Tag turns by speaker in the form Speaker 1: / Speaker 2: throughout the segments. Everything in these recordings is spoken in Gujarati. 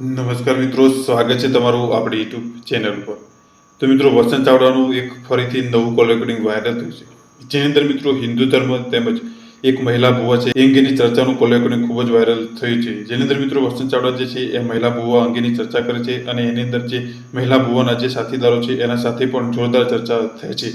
Speaker 1: નમસ્કાર મિત્રો, સ્વાગત છે તમારું આપણી યુટ્યુબ ચેનલ પર. તો મિત્રો, વસંત ચાવડાનું એક ફરીથી નવું કોલ રેકોર્ડિંગ વાયરલ થયું છે. જેની અંદર મિત્રો, હિન્દુ ધર્મ તેમજ એક મહિલા ભુવા છે, એ અંગેની ચર્ચાનું કોલ ખૂબ જ વાયરલ થયું છે. જેની અંદર મિત્રો, વસંત ચાવડા જે છે, એ મહિલા ભુવા અંગેની ચર્ચા કરે છે અને એની અંદર જે મહિલા ભુવાના જે સાથીદારો છે, એના સાથે પણ જોરદાર ચર્ચા થાય છે.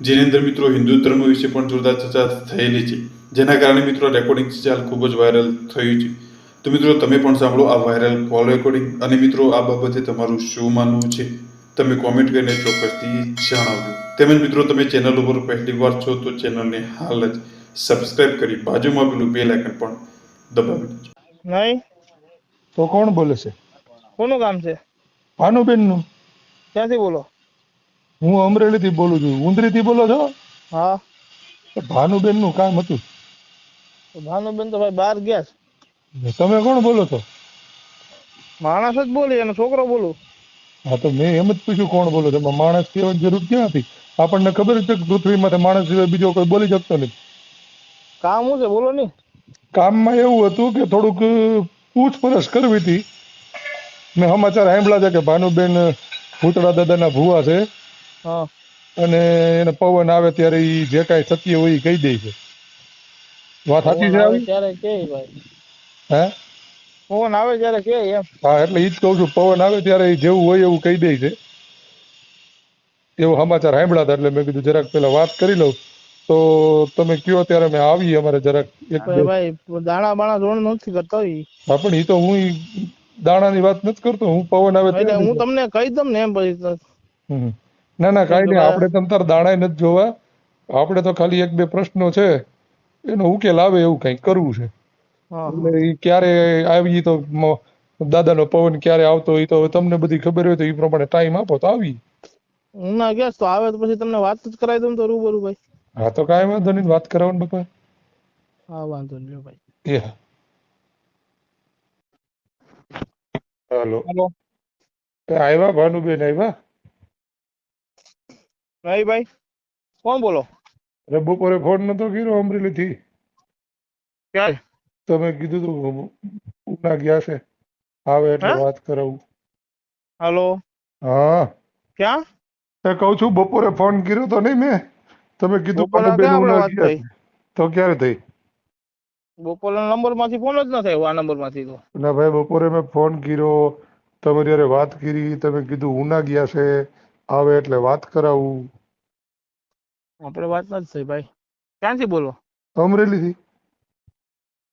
Speaker 1: જેની અંદર મિત્રો, હિન્દુ ધર્મ વિશે પણ જોરદાર ચર્ચા થયેલી છે. જેના કારણે મિત્રો રેકોર્ડિંગ ચાલ ખૂબ જ વાયરલ થયું છે. તો મિત્રો તમે પણ સાંભળો આ વાયરલ કોલ રેકોર્ડિંગ અને મિત્રો આ બાબતે તમારું શું માનવું છે? તમે કોમેન્ટ કરીને ચોક્કસથી જણાવજો. તેમજ મિત્રો તમે ચેનલ ઉપર પહેલી વાર છો તો ચેનલને હાલ જ સબસ્ક્રાઇબ કરી બાજુમાં પેલું બેલ આઇકન પણ દબાવી દેજો.
Speaker 2: નહીં?
Speaker 3: તો કોણ બોલે છે?
Speaker 2: કોનું કામ છે?
Speaker 3: ભાનુબેનનું
Speaker 2: ક્યાંથી બોલો?
Speaker 3: હું અમરેલી થી બોલું છું. ઉંદરી થી બોલો છો?
Speaker 2: હા.
Speaker 3: ભાનુબેનનું કામ હતું.
Speaker 2: ભાનુબેન તો ભાઈ બહાર ગયા છે.
Speaker 3: તમે કોણ બોલો છો
Speaker 2: માણસ જ બોલી અને છોકરો બોલું.
Speaker 3: હા તો મેં એમ જ પૂછ્યું કોણ બોલો છો? માણસ કહેવાની જરૂર ક્યાં હતી? આપણને ખબર જ છે કે પૃથ્વીમાં માણસ સિવાય બીજો કોઈ બોલી શકતો નથી.
Speaker 2: કામ શું છે? બોલો નહીં
Speaker 3: કામમાં એવું હતું કે થોડુંક પૂછપરછ કરવી હતી. મેં સમાચાર સાંભળ્યા છે કે ભાનુબેન ભૂતળા દાદાના ભુવા છે.
Speaker 2: હા.
Speaker 3: અને એને પવન આવે ત્યારે એ જે કાંઈ સત્ય હોય એ કહી દે છે. વાત સાચી છે
Speaker 2: ત્યારે કે ભાઈ?
Speaker 3: હે?
Speaker 2: પવન આવે ત્યારે કે એમ.
Speaker 3: હા એટલે ઈ જ કહું છું પવન આવે ત્યારે જેવું હોય એવું કહી દે છે. એવો સમાચાર સાંભળ્યા હતા એટલે મેં કીધું જરાક પેલા વાત કરી લઉં. તો તમે કયો ત્યારે મેં આવી અમારે જરાક એક
Speaker 2: ભાઈ દાણા બાણા રોણ નથી કરતો ઈ.
Speaker 3: હા પણ ઈ તો હું દાણાની વાત નથી કરતો હું પવન આવે
Speaker 2: હું તમને કહી દઉં ને એમ પછી
Speaker 3: ના ના કાંઈ નહીં આપણે તમ તાર દાણા નથી જોવા. આપણે તો ખાલી એક બે પ્રશ્નો છે. એનો ઉકેલ આવે એવું કંઈક કરવું છે. એટલે ક્યારે આવી તો દાદાનો પવન ક્યારે આવતો એ તો તમને બધી ખબર હોય તો એ પ્રમાણે ટાઈમ આપો તો આવી.
Speaker 2: ના ગયા તો આવે તો પછી તમને વાત જ કરાવી દઉં તો રૂબરૂ ભાઈ.
Speaker 3: હા તો કાંઈ વાંધો નહીં વાત કરાવવાનું બાપા.
Speaker 2: હા વાંધો નહીં ભાઈ.
Speaker 3: એ હાલો.
Speaker 2: હાલો.
Speaker 3: આવ્યા ભાનુબેન આવ્યા
Speaker 2: નહીં ભાઈ કોણ બોલો?
Speaker 3: અરે બપોરે ફોન નતો કર્યો અમરેલી થી
Speaker 2: ક્યારે?
Speaker 3: તમે કીધું તું ઉના ગયા છે. આવે એટલે વાત કરાવું.
Speaker 2: હાલો?
Speaker 3: હા.
Speaker 2: ક્યાં?
Speaker 3: એ કહું છું બપોરે ફોન કર્યો તો નહીં મેં. તમે કીધું
Speaker 2: બપોરે
Speaker 3: ભાનુબેન ઉના ગયા તો ક્યારે થઈ?
Speaker 2: બપોરના નંબરમાંથી ફોન જ ન થયો આ નંબરમાંથી તો.
Speaker 3: ના ભાઈ બપોરે મેં ફોન કર્યો. તમે જયારે વાત કરી તમે કીધું ઉના ગયા છે. આવે એટલે વાત કરાવું.
Speaker 2: આપણે વાત જ થઈ ભાઈ. ક્યાંથી બોલો?
Speaker 3: અમરેલી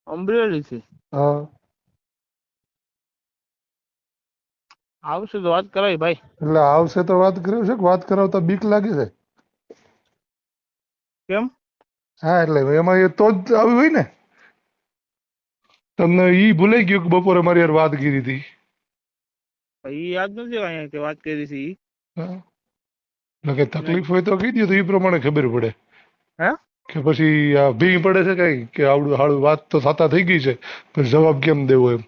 Speaker 3: થી
Speaker 2: અમરેલી થી.
Speaker 3: હા.
Speaker 2: આવશે તો વાત કરાવી ભાઈ.
Speaker 3: એટલે આવશે તો વાત કર્યો છે કે વાત કરાવતા બીક લાગે છે?
Speaker 2: કેમ?
Speaker 3: હા એટલે એમાં એ તો જ આવી હોય ને. તમને ઈ ભૂલાઈ ગયું કે બપોરે મારી યાર વાત કરી હતી.
Speaker 2: ઈ યાદ નથી અહીંયા કે વાત કરી હતી
Speaker 3: એટલે કે તકલીફ હોય તો કહી દો તો એ પ્રમાણે ખબર પડે.
Speaker 2: હે?
Speaker 3: કે પછી આ ભીંગ પડે છે કઈ? કે આવડું હાળું વાત તો સાતા થઈ ગઈ છે પણ જવાબ કેમ દેવો એમ?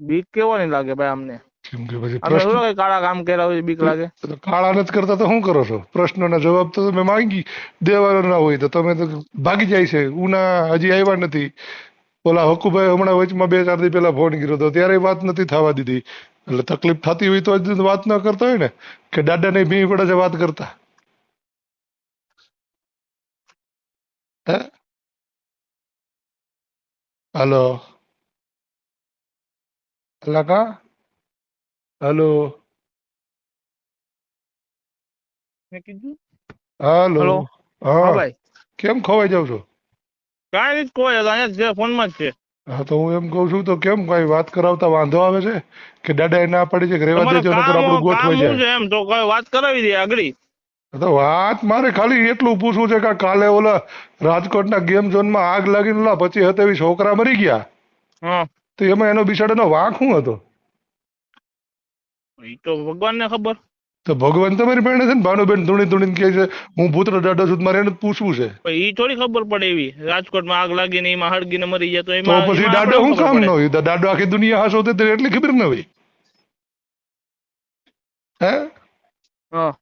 Speaker 2: બીક કેવો નહીં લાગે ભાઈ અમને
Speaker 3: કેમ કે પછી પ્રશ્ન
Speaker 2: કાળા કામ કર્યા હોય બીક લાગે?
Speaker 3: તો કાળા નથી કરતા તો શું કરો છો? પ્રશ્નોના જવાબ તો તમે માંગી દેવાનો ના હોય તો તમે તો ભાગી જાય છે. ઉના હજી આવ્યા નથી. ઓલા હકુભાઈ હમણાં વચમાં બે ચાર દી પહેલા ફોન કર્યો હતો ત્યારે વાત નથી થવા દીધી. એટલે તકલીફ થતી હોય તો વાત ન કરતા હોય ને? કે દાદા ને ભી પડે છે વાત કરતા. હે Alors, કા હલો
Speaker 2: મેં કીધું
Speaker 3: હાલો
Speaker 2: Hello? હા
Speaker 3: હા
Speaker 2: ભાઈ
Speaker 3: કેમ ખોવાઈ જાવ છો
Speaker 2: કાંઈ નથી કોઈ અહીંયા જ છે ફોનમાં જ છે
Speaker 3: હા તો હું એમ કઉ છું તો કેમ કઈ વાત કરાવતા વાંધો આવે છે. કે દાદા એ ના પડી છે કે રેવા
Speaker 2: તમારે
Speaker 3: દેજો નકર આપણું
Speaker 2: કામ
Speaker 3: ગોઠવાઈ
Speaker 2: શું
Speaker 3: જાય.
Speaker 2: છે એમ તો કોઈ વાત કરાવી દે આગળ.
Speaker 3: તો વાત મારે ખાલી એટલું પૂછવું છે કે કાલે ઓલા રાજકોટના ગેમ ઝોનમાં આગ લાગીને ઓલા પછી હતા એવી છોકરા મરી ગયા? તો એમાં એનો બિચારાનો વાંક શું હતો?
Speaker 2: એ તો ભગવાનને ખબર.
Speaker 3: તો ભગવાન તમારી પાસે છે ને? ભાનુબેન ધૂણી ધૂણીને કહે છે હું પુત્ર દાદા છું મારે એને પૂછવું છે.
Speaker 2: એ થોડી ખબર પડે એવી. રાજકોટમાં આગ લાગીને એમાં હળગીને મરી જાય તો
Speaker 3: તો
Speaker 2: એમાં
Speaker 3: પછી
Speaker 2: દાડો
Speaker 3: દાદા શું કામ ન હોય દાદો આખી દુનિયા હાસો તે એટલી ખબર ન હોય. હે?
Speaker 2: હા.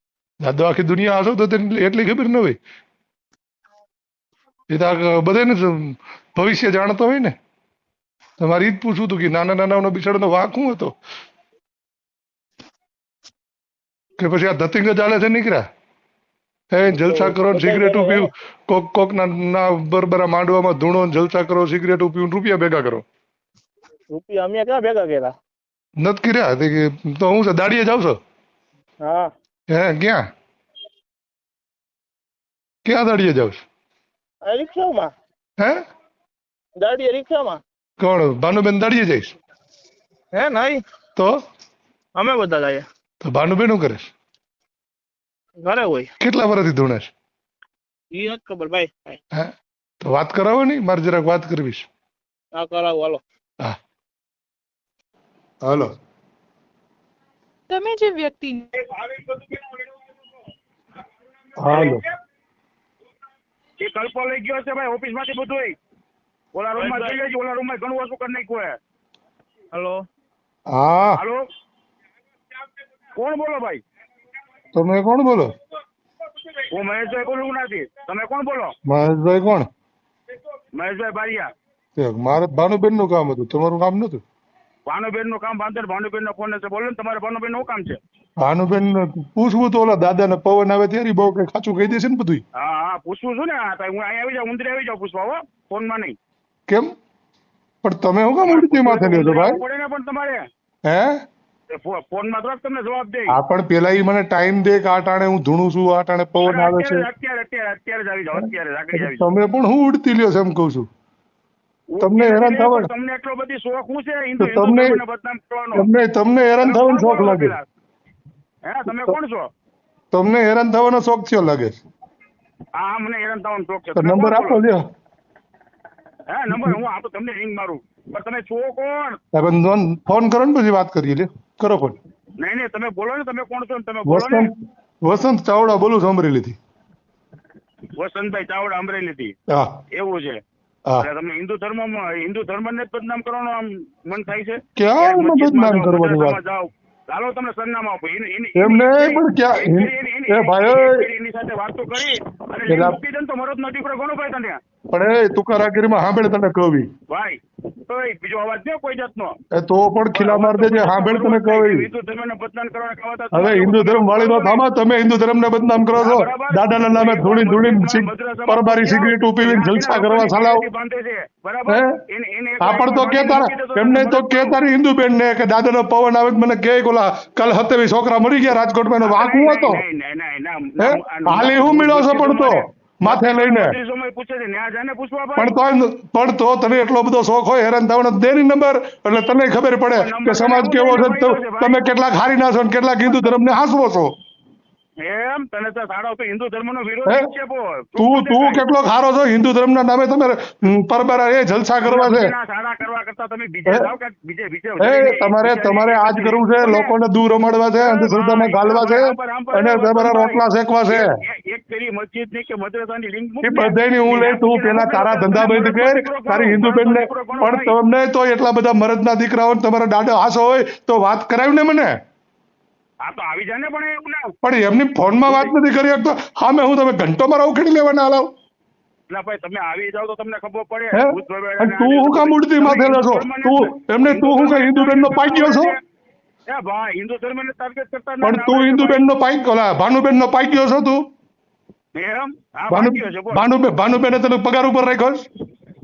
Speaker 3: દાદો આખી દુનિયા હશો તો તેને એટલી ખબર ન હોય. એ તો બધાને ભવિષ્ય જાણતો હોય ને. તમારે ઈ જ પૂછવું હતું કે નાના નાનાનો બિચારાનો વાંક શું હતો? કે પછી આ ધતિંગ ચાલે છે નીકળ્યા? હે જલસા કરો ને સિગરેટો પીવું કોક કોક ના ના બરબરા માંડવામાં ધૂણો ને જલસા કરો સિગરેટો પીવું રૂપિયા ભેગા કરો.
Speaker 2: રૂપિયા અમે ક્યાં ભેગા કર્યા?
Speaker 3: નથી કર્યા? તો હું છે દાડીએ જાવ છો?
Speaker 2: હા.
Speaker 3: હે ક્યાં? ક્યાં દાડીએ જાવ છો?
Speaker 2: રિક્ષામાં?
Speaker 3: હે?
Speaker 2: દાડીએ રિક્ષામાં?
Speaker 3: કોણ? ભાનુબેન દાડીએ જઈશ
Speaker 2: હે નહીં.
Speaker 3: તો?
Speaker 2: અમે બધા જઈએ
Speaker 3: તો ભાનુબેન શું કરે
Speaker 2: ઘરે હોય.
Speaker 3: કેટલા વર્ષથી ધૂણે છે?
Speaker 2: ઈ નથી ખબર ભાઈ.
Speaker 3: હે? તો વાત કરાવો ને મારે જરાક વાત કરવી છે.
Speaker 2: કરાવો હાલો.
Speaker 3: હા. હાલો.
Speaker 4: તમે જે વ્યક્તિ
Speaker 3: હાલો
Speaker 5: એ કલ્પો લઈ ગયો છે ભાઈ ઓફિસમાંથી બધું ઓલા રૂમમાં જઈ લેજો ઓલા રૂમમાં ઘણું ઓછું કરી નાખ્યું હે.
Speaker 2: હલો.
Speaker 3: હા.
Speaker 5: હલો. કોણ બોલો ભાઈ?
Speaker 3: તમે કોણ બોલો?
Speaker 5: હું મહેશભાઈ બોલું નથી. તમે કોણ બોલો?
Speaker 3: મહેશભાઈ કોણ?
Speaker 5: મહેશભાઈ બારિયા.
Speaker 3: મારે ભાનુબેનનું કામ હતું તમારું કામ નતું
Speaker 5: ભાનુબેનનું કામ બાંધર ભાનુબેન નો ફોન છે બોલો ને તમારે ભાનુબેનનું કામ છે?
Speaker 3: ભાનુબેન પૂછવું તો ઓલા દાદા ને પવન આવે ત્યારે બહુ કઈ ખાચું કહી દેશે ને બધું
Speaker 5: હા હા પૂછવું છું ને હા હું અહીંયા આવી જાઉં ઉંદરે આવી જાઉં પૂછવા હો ફોનમાં નહીં.
Speaker 3: કેમ? પણ તમે હું કામ ઉડતી માથે લ્યો છો ભાઈ?
Speaker 5: પડે ને પણ તમારે?
Speaker 3: હે?
Speaker 5: ફોનમાં થોડાક તમને જવાબ દે.
Speaker 3: આ પણ પેલા ઈ મને ટાઈમ દે કે આ ટાણે હું ધૂણું છું આ ટાણે પવન આવે છે.
Speaker 5: અત્યારે અત્યારે અત્યારે જ આવી જાવ અત્યારે આવી
Speaker 3: તમે પણ હું ઉડતી લ્યો છે એમ કઉ છું. તમને હેરાન થવાનું
Speaker 5: તમને એટલો બધી શોખ હું છે? હિન્દુ
Speaker 3: તમને
Speaker 5: બદનામ કરવાનો.
Speaker 3: તમને તમને હેરાન થવાનો શોખ લાગે?
Speaker 5: હે તમે કોણ છો?
Speaker 3: તમને હેરાન થવાનો શોખ થયો લાગે.
Speaker 5: હા મને હેરાન થવાનો શોખ છે.
Speaker 3: નંબર આપો? લ્યો.
Speaker 5: હે નંબર હું આપું તમને રિંગ મારું. પણ તમે છો કોણ?
Speaker 3: તમે ફોન કરો ને પછી વાત કરીએ લ્યો. કરો ફોન.
Speaker 5: નહીં નહીં તમે બોલો ને તમે કોણ છો ને તમે બોલો ને.
Speaker 3: વસંત ચાવડા બોલું સાંભળી લીધી.
Speaker 5: વસંતભાઈ ચાવડા અમરેલી થી
Speaker 3: હા.
Speaker 5: એવું છે.
Speaker 3: હા.
Speaker 5: હિન્દુ ધર્મમાં હિન્દુ ધર્મને જ બદનામ કરવાનું આમ મન થાય છે?
Speaker 3: ક્યાં
Speaker 5: ક્યારેક
Speaker 3: એમાં
Speaker 5: મસ્જિદમાં
Speaker 3: બદનામ કરવાની વાત?
Speaker 5: મદ્રસામાં તમને સરનામા આપો. એની- એની-
Speaker 3: એમ
Speaker 5: એની-
Speaker 3: નહીં,
Speaker 5: એની-
Speaker 3: પણ ક્યાં- એ ભાઈ,
Speaker 5: એની- સાથે વાતો કરી અને મૂકી દે ને તો મરદનો દીકરો ઘણો ભાઈ તને
Speaker 3: પણ એ તુકારાગીરીમાં સાંભળે તને કવિ.
Speaker 5: ભાઈ ઓય, બીજો અવાજ દે કોઈ જાતનો.
Speaker 3: તો પણ ખીલા માર દેજે સાંભળ તને કવી
Speaker 5: હિન્દુ ધર્મને બદનામ કરવાના ખાવા
Speaker 3: હવે હિન્દુ ધર્મ વાળી વાત આમાં તમે હિન્દુ ધર્મ ને બદનામ કરો છો? દાદાના નામે ધૂળી ધૂળી પરબારી સિગરેટ પીવીને જલસા કરવા સાલાવ આપણ તો કે તારા એમને તો કે તારી હિન્દુ બેન ને કે દાદાનો પવન આવે મને કે ઓલા કાલ હતે છોકરા મરી ગયા રાજકોટમાં એનો વાંક હું હતો? હાલી હું મેળવશો છો પણ તો? માથે લઈને. પણ તો પણ તો તને એટલો બધો શોખ હોય હેરાન થવાનો દેની નંબર. એટલે તને ખબર પડે કે સમાજ કેવો છે તમે કેટલાક હારી ના છો કેટલાક હિન્દુ ધર્મને હાંસવો છો.
Speaker 5: એમ? તને તો સારો તો હિન્દુ ધર્મનો? વિરોધ છે
Speaker 3: તું તું કેટલો ખારો છો? હિન્દુ ધર્મના નામે તમે હમ, એ જલસા કરવા છે.
Speaker 5: સારા કરવા કરતા તમે બીજે? કે બીજે બીજે
Speaker 3: એ તમારે તમારે આજ કરવું છે લોકોને દૂર રમાડવા છે અંધશ્રદ્ધામાં ગાલવા છે અને તમારા રોટલા શેકવા છે.
Speaker 5: એક- પેલી મસ્જિદની કે મદ્રસાની લિંક મૂક
Speaker 3: એ
Speaker 5: દે.
Speaker 3: બધાયની હું લઈ તું પેલા તારા ધંધા બંધ કર તારી હિન્દુ બેનને પણ તમને તો એટલા બધા મરદના દીકરાઓ તમારા દાદા હાસો હોય તો વાત કરાવી ને મને.
Speaker 5: હા તો આવી જાય ને પણ એવું ના
Speaker 3: પણ એમની ફોનમાં વાત નથી કરી શકતો. હા મેં હું તમે ઘંટો મારા ઉખેડી લેવાના હાલાવ
Speaker 5: એટલે ભાઈ તમે આવી જાવ તો તમને ખબર પડે.
Speaker 3: તું હું કામ ઉડતી માથે લો છો તું એમને તું હું કઈ હિન્દુ બેન નો પાક્યો છો?
Speaker 5: હિન્દુ ધર્મ ને ટાર્ગેટ કરતા
Speaker 3: પણ તું હિન્દુ બેન નો પાક ઓલા ભાનુબેન નો પાક્યો છો તું? ભાનુબેન ભાનુબેન તને પગાર ઉપર રાખ્યો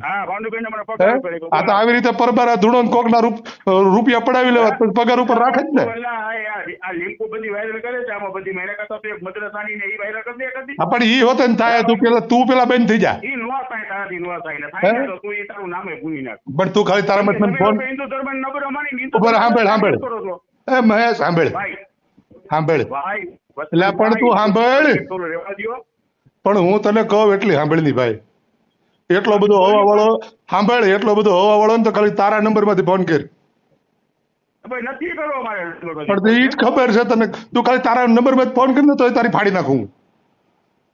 Speaker 3: આ તો આવી રીતે પરબારા ધૂણો કોક ના રૂપિયા પડાવી લેવા પણ પગાર ઉપર રાખે જ ને?
Speaker 5: આ બધી વાયરલ કરે છે આમાં બધી મેરે કરતા તો મદ્રસાની ને ઈ વાયરલ કરી દે કદી
Speaker 3: પણ ઈ હોતે ને થાય તું પેલા તું પેલા બેન થઈ જા.
Speaker 5: ઈ નો થાય તારાથી નો થાય ને થાય તો તું ઈ તારું નામે ભૂલી નાખ.
Speaker 3: પણ તું ખાલી તારા મત ફોન
Speaker 5: હિન્દુ ધર્મ નબર હિન્દુ
Speaker 3: ઊભા રહે, સાંભળ, સાંભળ. એ મહેશ સાંભળ. સાંભળ. એટલે પણ તું સાંભળ. પણ હું તને કહું એટલી સાંભળની ભાઈ. એટલો બધો હવા વાળો સાંભળ એટલો બધો હવા વાળો ને તો ખાલી તારા નંબરમાંથી ફોન કર પણ એ જ ખબર છે તને તું ખાલી તારા નંબરમાં ફોન કરીને તો તારી ફાડી નાખું હું.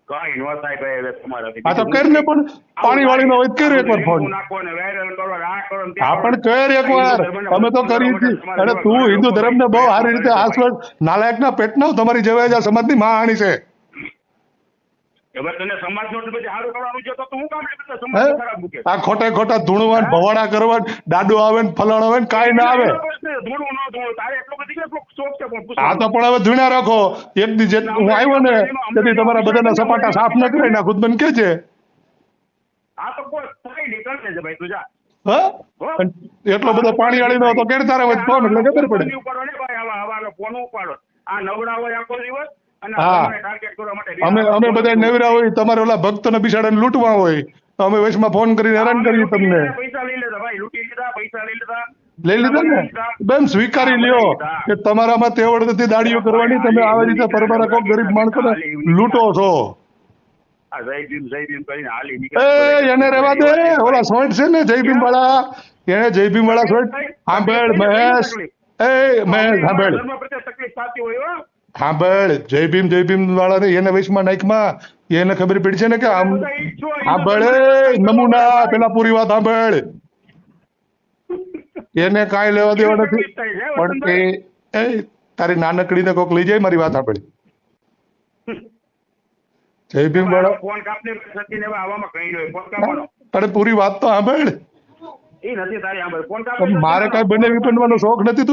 Speaker 5: નો
Speaker 3: તો કર ને પણ પાણી વાળી નો હોય કર એકવાર ફોન
Speaker 5: ને ને ને
Speaker 3: હા પણ કર એકવાર. અમે તો કરી. તું હિન્દુ ધર્મને બહુ સારી રીતે આશ્વાસ નાલાયક ના પેટ ના તમારી જેવા સમાજની
Speaker 5: સમાજની છે.
Speaker 3: આ ખોટા ખોટા ધૂણવાન ભવાડા કરવા દાડો આવે ને ફલાણો આવે ને કાંઈ ના આવે.
Speaker 5: ન.
Speaker 3: આ તો પણ હવે ધૂણા રાખો. એક દી જે હું આવ્યો ને તેથી તમારા બધાના સપાટા સાફ ન કરે ના ખુદ મને કે છે. હા? એટલો બધો પાણી વાળી તો કેડ તારા ફોન એટલે ખબર પડે.
Speaker 5: ને આ નવડા હોય આખો દિવસ
Speaker 3: હા. અમે અમે બધા નવરા હોય તમારે ઓલા ભક્તને બિચારાને લૂંટવા હોય અમે વચમાં ફોન કરીને હેરાન કરીએ તમને
Speaker 5: પૈસા લઈ લેતા ભાઈ લૂંટી લીધા પૈસા લઈ લીધા
Speaker 3: લઈ લીધા ને બેન સ્વીકારી લ્યો કે તમારામાં તેવડ નથી દાડીઓ કરવાની તમે આવી રીતે પરમારા કોક ગરીબ માણસોને લૂંટો છો. એને રેવા દે ઓલા સોઈન્ટ છે ને જય ભીમ વાળા એને જય ભીમ વાળા સોઈન્ટ સાંભળ મહેશ એ મહેશ સાંભળ
Speaker 5: તકલીફ થતી હોય.
Speaker 3: સાંભળ જય ભીમ જય ભીમ વાળા ને એને નાઈકમાં એને ખબર પડી છે ને કે આમ
Speaker 5: તો
Speaker 3: સાંભળ નમૂના પેલા પૂરી વાત સાંભળ એને કાંઈ લેવા દેવા નથી પણ એ એ તારી નાનકડીને કોક લઈ જાય મારી વાત સાંભળ. જય ભીમ વાળા.
Speaker 5: ફોન કાપને સચિન આવામાં કઈ નહીં ફોન કાપવાનો
Speaker 3: તારે પૂરી વાત તો સાંભળ.
Speaker 5: એ નથી તારી આંભળ ફોન
Speaker 3: મારે કાંઈ બને વિપનવાનો શોખ નથી તું.